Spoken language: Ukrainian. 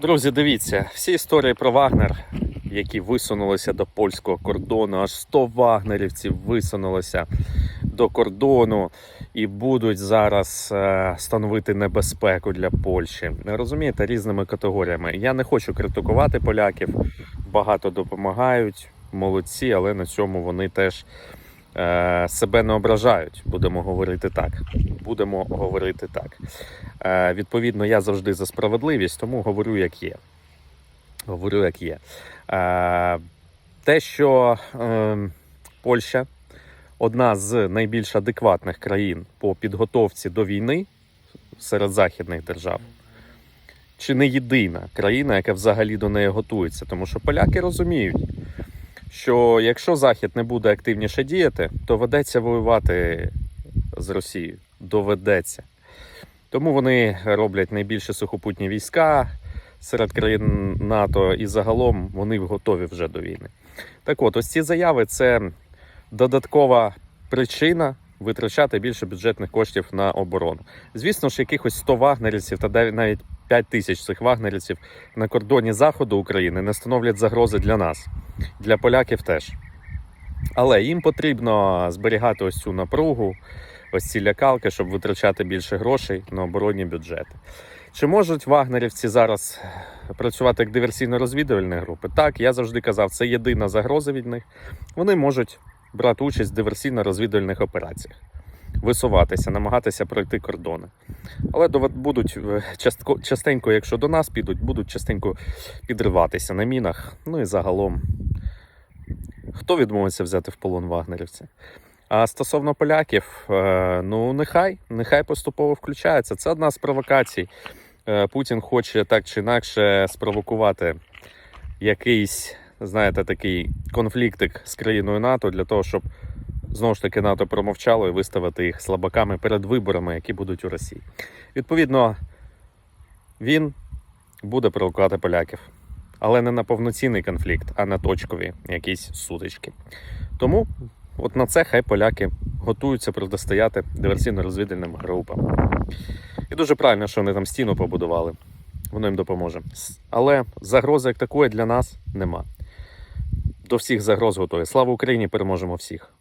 Друзі, дивіться, всі історії про Вагнер, які висунулися до польського кордону, аж 100 вагнерівців висунулося до кордону і будуть зараз е, становити небезпеку для Польщі. Розумієте, різними категоріями. Я не хочу критикувати поляків, багато допомагають, молодці, але на цьому вони теж себе не ображають. Будемо говорити так. Будемо говорити так. Е, відповідно, я завжди за справедливість, тому говорю, як є. Говорю, як є. Е, те, що е, Польща одна з найбільш адекватних країн по підготовці до війни серед західних держав, чи не єдина країна, яка взагалі до неї готується. Тому що поляки розуміють, що якщо Захід не буде активніше діяти, то ведеться воювати з Росією. Доведеться. Тому вони роблять найбільше сухопутні війська серед країн НАТО, і загалом вони готові вже до війни. Так от, ось ці заяви це додаткова причина витрачати більше бюджетних коштів на оборону. Звісно ж, якихось 100 вагнерівців та навіть 5 тисяч цих вагнерівців на кордоні заходу України не становлять загрози для нас, для поляків теж. Але їм потрібно зберігати ось цю напругу, ось ці лякалки, щоб витрачати більше грошей на оборонні бюджети. Чи можуть вагнерівці зараз працювати як диверсійно-розвідувальні групи? Так, я завжди казав, це єдина загроза від них. Вони можуть брати участь в диверсійно-розвідувальних операціях, висуватися, намагатися пройти кордони. Але будуть е, частенько, якщо до нас підуть, будуть частенько підриватися на мінах. Ну і загалом, хто відмовиться взяти в полон вагнерівця? А стосовно поляків, е, ну нехай, нехай поступово включається. Це одна з провокацій. Е, Путін хоче так чи інакше спровокувати якийсь, знаєте, такий конфліктик з країною НАТО для того, щоб знову ж таки НАТО промовчало і виставити їх слабаками перед виборами, які будуть у Росії. Відповідно, він буде провокувати поляків, але не на повноцінний конфлікт, а на точкові якісь сутички. Тому От на це хай поляки готуються протистояти диверсійно-розвідувальним групам. І дуже правильно, що вони там стіну побудували. Воно їм допоможе. Але загрози як такої для нас нема. До всіх загроз готові. Слава Україні! Переможемо всіх!